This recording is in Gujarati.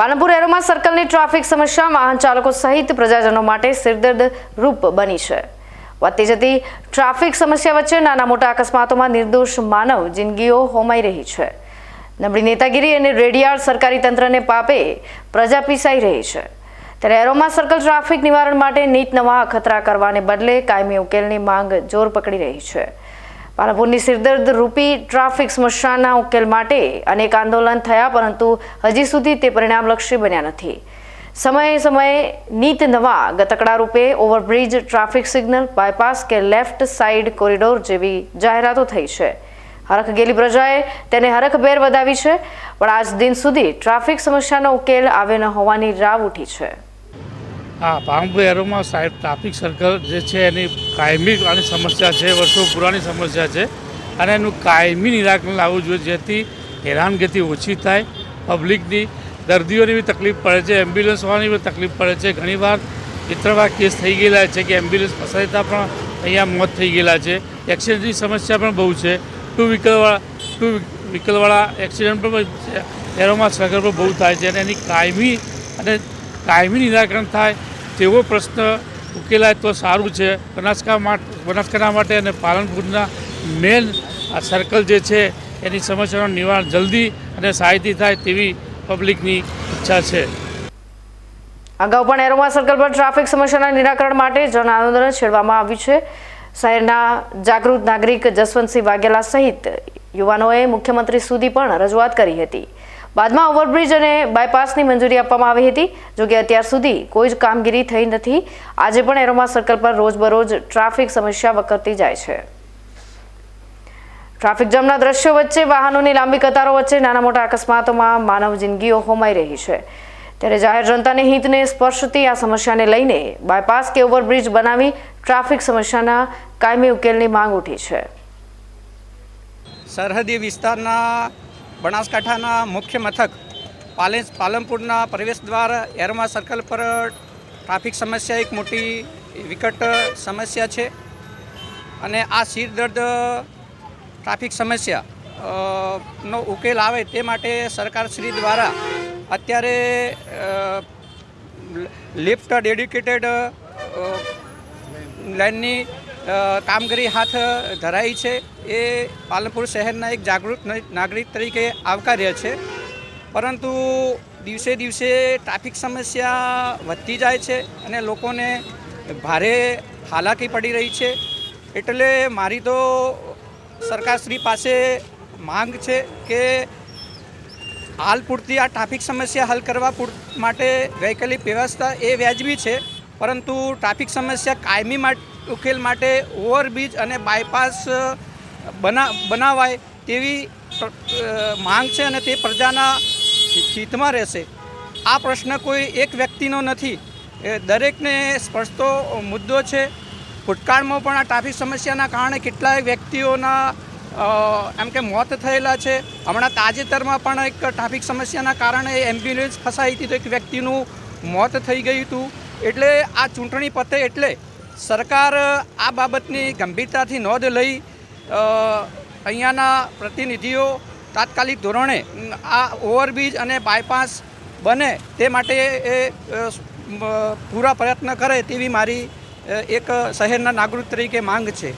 પાલનપુર એરોમાં સર્કલની ટ્રાફિક સમસ્યા વાહન ચાલકો સહિત પ્રજાજનો માટે સિરદર્દ રૂપ બની છે. વધતી જતી ટ્રાફિક સમસ્યા વચ્ચે નાના મોટા અકસ્માતોમાં નિર્દોષ માનવ જિંદગીઓ હોમાઈ રહી છે. નબળી નેતાગીરી અને રેડિયાળ સરકારી તંત્રને પાપે પ્રજા પીસાઈ રહી છે. ત્યારે એરોમા સર્કલ ટ્રાફિક નિવારણ માટે નીત નવા અખતરા કરવાને બદલે કાયમી ઉકેલની માંગ જોર પકડી રહી છે. પાલનપુરની સિરદર્દ રૂપી ટ્રાફિક સમસ્યાના ઉકેલ માટે અનેક આંદોલન થયા, પરંતુ હજી સુધી તે પરિણામલક્ષી બન્યા નથી. સમયે સમયે નીત નવા ગતકડા રૂપે ઓવરબ્રિજ ટ્રાફિક સિગ્નલ બાયપાસ કે લેફ્ટ સાઇડ કોરિડોર જેવી જાહેરાતો થઈ છે. હરખ ગયેલી પ્રજાએ તેને હરખભેર વધાવી છે, પણ આજ દિન સુધી ટ્રાફિક સમસ્યાનો ઉકેલ આવે ન હોવાની રાવ ઉઠી છે. હા પામભાઈ એરોમાં સાહેબ ટ્રાફિક સર્કલ જે છે એની કાયમી આની સમસ્યા છે વર્ષો પુરાણી સમસ્યા છે. અને એનું કાયમી નિરાકરણ લાવવું જોઈએ, જેથી હેરાનગતિ ઓછી થાય, પબ્લિકની દર્દીઓની બી તકલીફ પડે છે, એમ્બ્યુલન્સ હોવાની બી તકલીફ પડે છે. ઘણીવાર ચિત્રવા કેસ થઈ ગયેલા છે કે એમ્બ્યુલન્સ ફસાતા પણ અહીંયા મોત થઈ ગયેલા છે. એક્સિડન્ટની સમસ્યા પણ બહુ છે. ટુ વ્હીકલવાળા ટુ વ્હીકલવાળા એક્સિડન્ટ પણ એરોમાં સર્કલ પર બહુ થાય છે અને એની કાયમી અને કાયમી નિરાકરણ થાય તેવો પ્રશ્ન ઉકેલાય તો સારું છે. બનાસકાંઠા બનાસકાંઠા માટે અને પાલનપુરના મેન સર્કલ જે છે, એની સમસ્યાનું નિવારણ જલ્દી અને સાહિતી થાય તેવી પબ્લિકની ઈચ્છા છે. અગાઉ પણ એરોમા સર્કલ પર ટ્રાફિક સમસ્યાના નિરાકરણ માટે જન આંદોલન છેડવામાં આવ્યું છે. શહેરના જાગૃત નાગરિક જસવંતસિંહ વાઘેલા સહિત યુવાનોએ મુખ્યમંત્રી સુધી પણ રજૂઆત કરી હતી. બાદમાં ઓવરબ્રિજ અને બાયપાસની મંજૂરી આપવામાં આવી હતી. જોકે અત્યાર સુધી કોઈ જ કામગીરી થઈ નથી. આજે પણ એરોમા સર્કલ પર રોજબરોજ ટ્રાફિક સમસ્યા વકરતી જાય છે. ટ્રાફિક જામના દ્રશ્યો વચ્ચે વાહનોની લાંબી કતારો વચ્ચે નાના મોટા અકસ્માતોમાં માનવ જિંદગીઓ હોમાઈ રહી છે. ત્યારે જાહેર જનતાને હિતને સ્પર્શતી આ સમસ્યાને લઈને બાયપાસ કે ઓવરબ્રિજ બનાવી ટ્રાફિક સમસ્યાના કાયમી ઉકેલની માંગ ઉઠી છે. સરહદી વિસ્તારના બનાસકાંઠાના મુખ્ય મથક પાલે પાલનપુરના પ્રવેશ દ્વાર, એરમા સર્કલ પર ટ્રાફિક સમસ્યા, એક મોટી વિકટ સમસ્યા છે. અને આ સિરદર્દ ટ્રાફિક સમસ્યા નો ઉકેલ આવે તે માટે સરકારશ્રી દ્વારા અત્યારે લિફ્ટ ડેડિકેટેડ લાઇનની કામગીરી હાથ ધરાઈ છે. એ પાલનપુર શહેરના એક જાગૃત નાગરિક તરીકે આવકાર્ય છે. પરંતુ દિવસે દિવસે ટ્રાફિક સમસ્યા વધતી જાય છે અને લોકોને ભારે હાલાકી પડી રહી છે. એટલે મારી તો સરકારશ્રી પાસે માંગ છે કે હાલ પૂરતી આ ટ્રાફિક સમસ્યા હલ કરવા માટે વૈકલ્પિક વ્યવસ્થા એ વ્યાજબી છે. પરંતુ ટ્રાફિક સમસ્યા કાયમી માટે ઉકેલ માટે ઓવરબ્રિજ અને બાયપાસ બના, બનાવાય તેવી માંગ છે અને તે પ્રજાના હિતમાં રહેશે. આ પ્રશ્ન કોઈ એક વ્યક્તિનો નથી. એ દરેકને સ્પર્શતો મુદ્દો છે. ભૂતકાળમાં પણ આ ટ્રાફિક સમસ્યાના કારણે કેટલાય વ્યક્તિઓના એમ કે મોત થયેલા છે. હમણાં તાજેતરમાં પણ એક ટ્રાફિક સમસ્યાના કારણે એમ્બ્યુલન્સ ફસાઈ હતી તો એક વ્યક્તિનું મોત થઈ ગયું હતું. એટલે આ ચૂંટણી પતે એટલે સરકાર આ બાબતની ગંભીરતાથી નોંધ લઈ અહીંયાના પ્રતિનિધિઓ તાત્કાલિક ધોરણે આ ઓવરબ્રિજ અને બાયપાસ બને તે માટે એ પૂરા પ્રયત્ન કરે તેવી મારી એક શહેરના નાગરિક તરીકે માંગ છે.